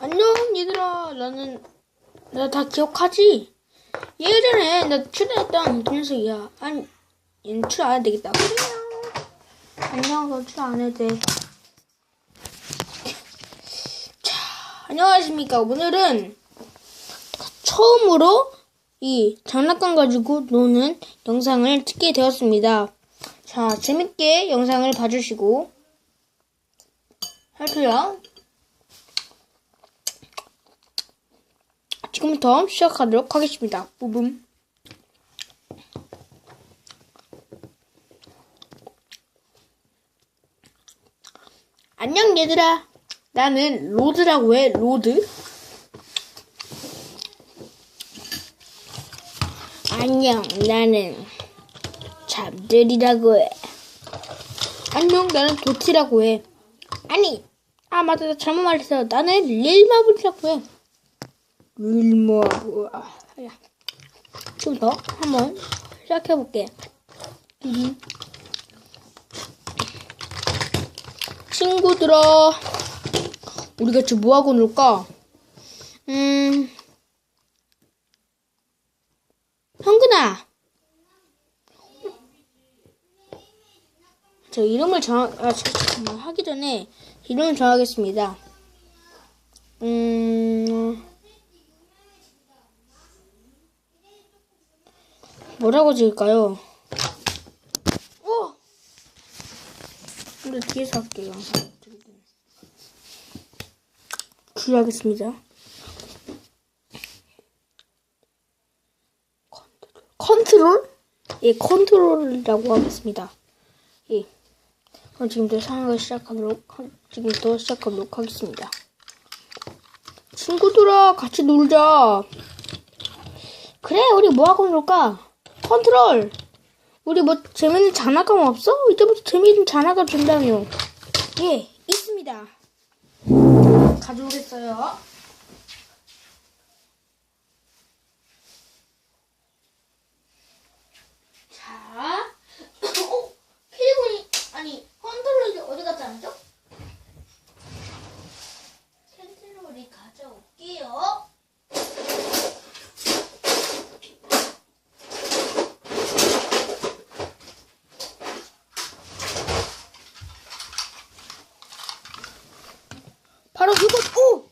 안녕 얘들아. 나는 나 다 기억하지? 예전에 나 출연했던 그 녀석이야. 아니 얘는 출연 안 해도 되겠다. 그래요 안녕 너 출연 안 해도 돼. 자, 안녕하십니까. 오늘은 처음으로 이 장난감 가지고 노는 영상을 찍게 되었습니다. 자 재밌게 영상을 봐주시고 할게요 지금부터 시작하도록 하겠습니다. 부분. 안녕 얘들아. 나는 로드라고 해. 로드. 안녕. 나는 잠들이라고 해. 안녕. 나는 도티라고 해. 아니. 아 맞다. 나 잘못 말했어. 나는 릴마블이라고 해. 릴마블. 아, 야. 지금부터 한번 시작해볼게. 음. 친구들아, 우리 같이 뭐하고 놀까? 음, 형근아. 저 이름을 정하, 아, 잠깐만, 하기 전에 이름을 정하겠습니다. 음, 뭐라고 지을까요? 어! 근데 뒤에서 할게요. 주의하겠습니다. 컨트롤? 예, 컨트롤이라고 하겠습니다. 예. 그럼 지금부터 상황을 시작하도록, 하- 지금부터 시작하도록 하겠습니다. 친구들아, 같이 놀자. 그래, 우리 뭐하고 놀까? 컨트롤! 우리 뭐 재밌는 장난감 없어? 이제부터 재밌는 장난감 준다며. 예, 있습니다. 가져오겠어요. 자, 어? 캐리곤이, 아니, 컨트롤이 않죠? 컨트롤이 가져올게요. 바로 이것, 오!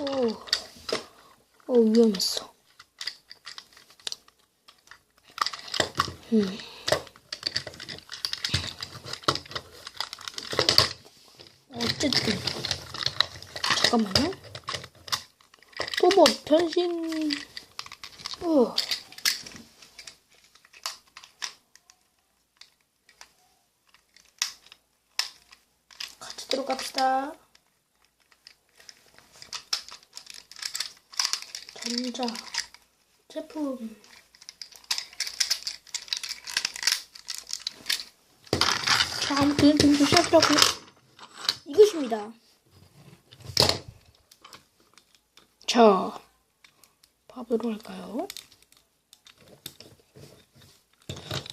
오, 오, 위험했어. 음. 어쨌든. 잠깐만요. 로봇 변신. 어. 같이 들어갑시다. 전자 제품 자 아무튼 지금 시작이라고 이것입니다. 자 밥으로 할까요?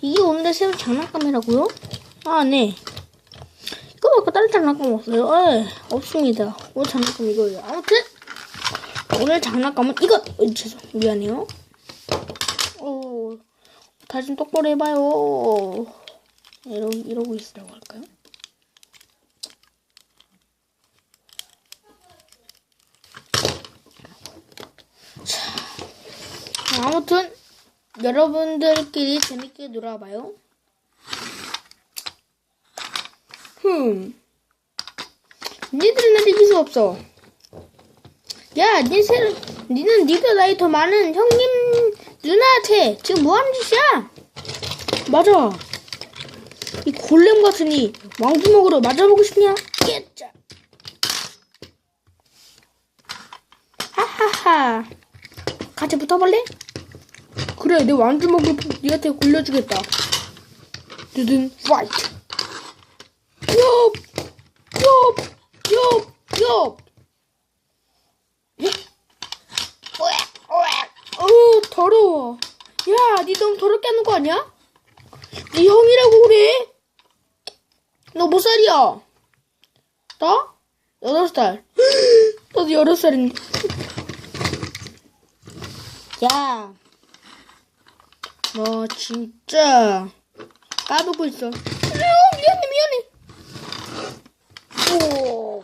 이게 오늘의 새로운 장난감이라고요? 아 네. 이거 말고 다른 장난감 없어요? 에 없습니다. 오늘 장난감 이거예요. 아무튼 오늘 장난감은 이것! 어, 죄송 미안해요. 어, 다시 좀 똑바로 해봐요. 이러, 이러고 있으라고 할까요? 자, 아무튼 여러분들끼리 재밌게 놀아봐요. 흠. 니들은 날 이길 수 없어. 야, 니 새, 니는 니가 나이 더 많은 형님 누나한테 지금 뭐 하는 짓이야? 맞아. 이 골렘 같으니 왕주먹으로 맞아보고 싶냐? 깨짜. 하하하. 같이 붙어볼래? 그래, 내 왕주먹을 니한테 굴려주겠다. 두둔 파이트. 엽! 엽! 엽! 엽! 어, 더러워. 야, 니 너무 더럽게 하는 거 아니야? 네 형이라고 그래. 너 몇 살이야? 나? 여덟 살. 나도 여덟 살인데. 야, 너 진짜 까불고 있어. 아유, 미안해, 미안해. 오.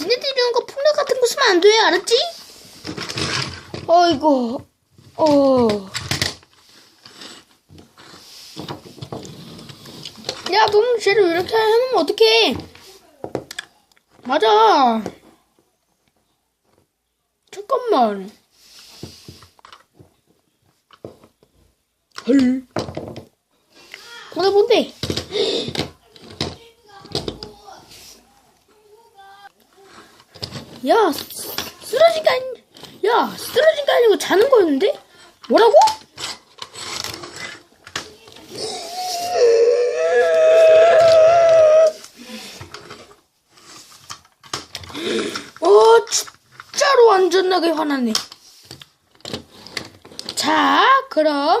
니네들 이런 거 폭력 같은 거 쓰면 안 돼, 알았지? 어이구, 어. 야, 너는 쟤를 이렇게 해놓으면 어떡해? 맞아. 잠깐만. 헐. 뭔데, 뭔데? 야, 쓰- 쓰러진 게 아니, 야, 쓰러진 게 아니고 자는 거였는데? 뭐라고? 어, 진짜로 완전하게 화났네. 자, 그럼.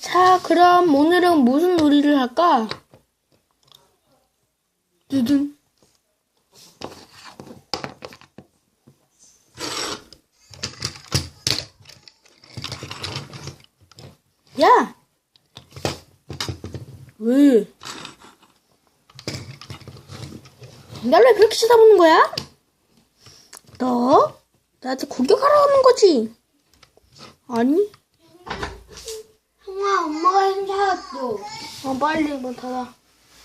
자, 그럼 오늘은 무슨 놀이를 할까? 두둥. 야! 왜? 날 왜 그렇게 쳐다보는 거야? 너? 나한테 공격하러 오는 거지? 아니? 형아, 엄마가 행사했어. 어, 빨리 문 닫아.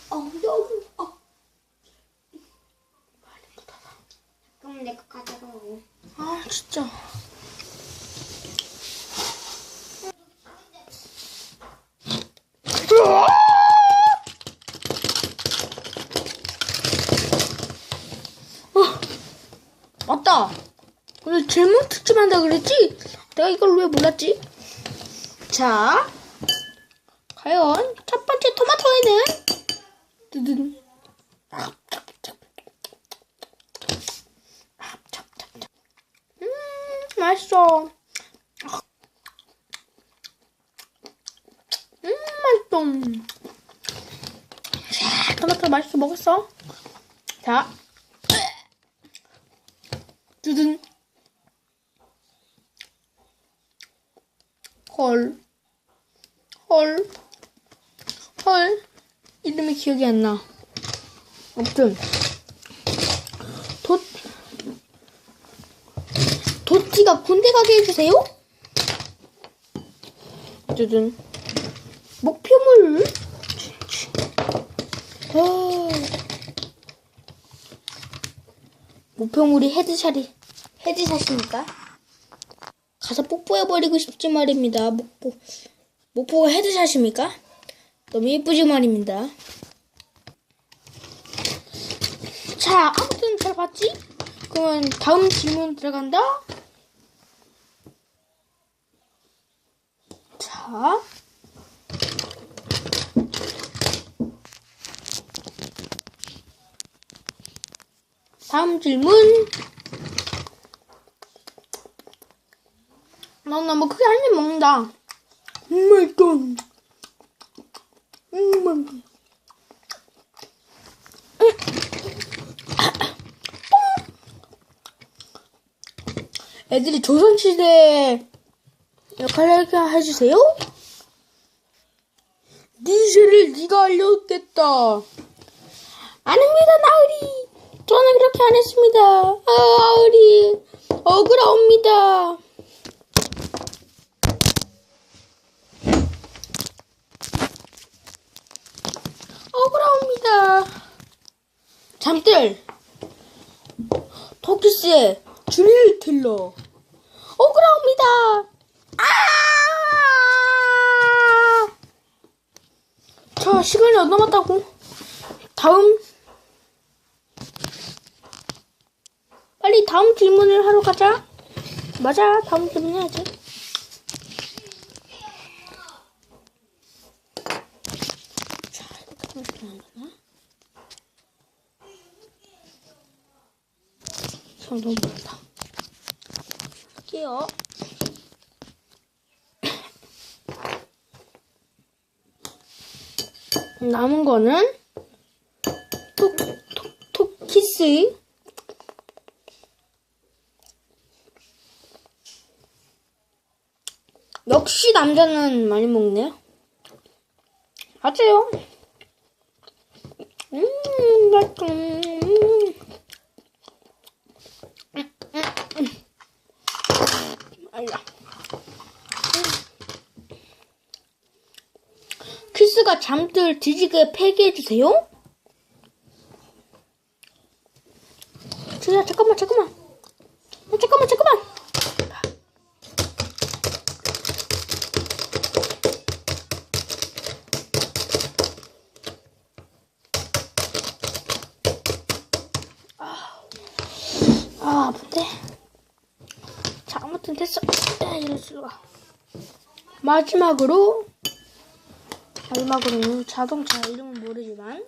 어, 여기, 어. 그럼 내가 가져가고. 아, 진짜. 어, 맞다. 오늘 질문 특집 한다 그랬지? 내가 이걸 왜 몰랐지? 자, 과연 첫 번째 토마토에는 두둔. 음, 맛있어. 음, 맛있어. 자, 토마토 맛있어 먹었어. 자, 두둔. 헐, 헐, 헐. 이름이 기억이 안 나. 아무튼 도 도티가 군대 가게 해주세요. 두둔. 목표물. 아. 목표물이 헤드샷이 헤드샷입니까? 가서 뽀뽀해버리고 싶지 말입니다. 목포 목포가 헤드샷입니까? 너무 예쁘지 말입니다. 자, 아무튼 잘 봤지? 그러면 다음 질문 들어간다. 자. 다음 질문. 넌 너무 크게 한 입 먹는다. 음, 맛있다. 애들이 조선시대 역할을 해주세요? 네 죄를 네가 알렸겠다. 아닙니다, 나으리. 저는 그렇게 안 했습니다. 아, 나으리. 억울합니다. 억울합니다. 잠들. 토끼씨, 주리를 틀러. 억울합니다. 아! 자, 시간이 안 남았다고. 다음. 빨리 다음 질문을 하러 가자. 맞아, 다음 질문 해야지. 자, 이렇게 하면 되나? 참 너무 많다. 할게요. 남은 거는 톡, 톡, 톡, 키스. 역시 남자는 많이 먹네요. 맞아요. 음, 맛있어. 음. 음, 음, 음. 알라. 키스가 잠들 뒤지게 폐기해주세요. 주야 잠깐만 잠깐만. 어, 잠깐만 잠깐만. 아 아픈데. 자 아무튼 됐어. 에, 이럴 수가. 마지막으로 마지막으로는 자동차 이름은 모르지만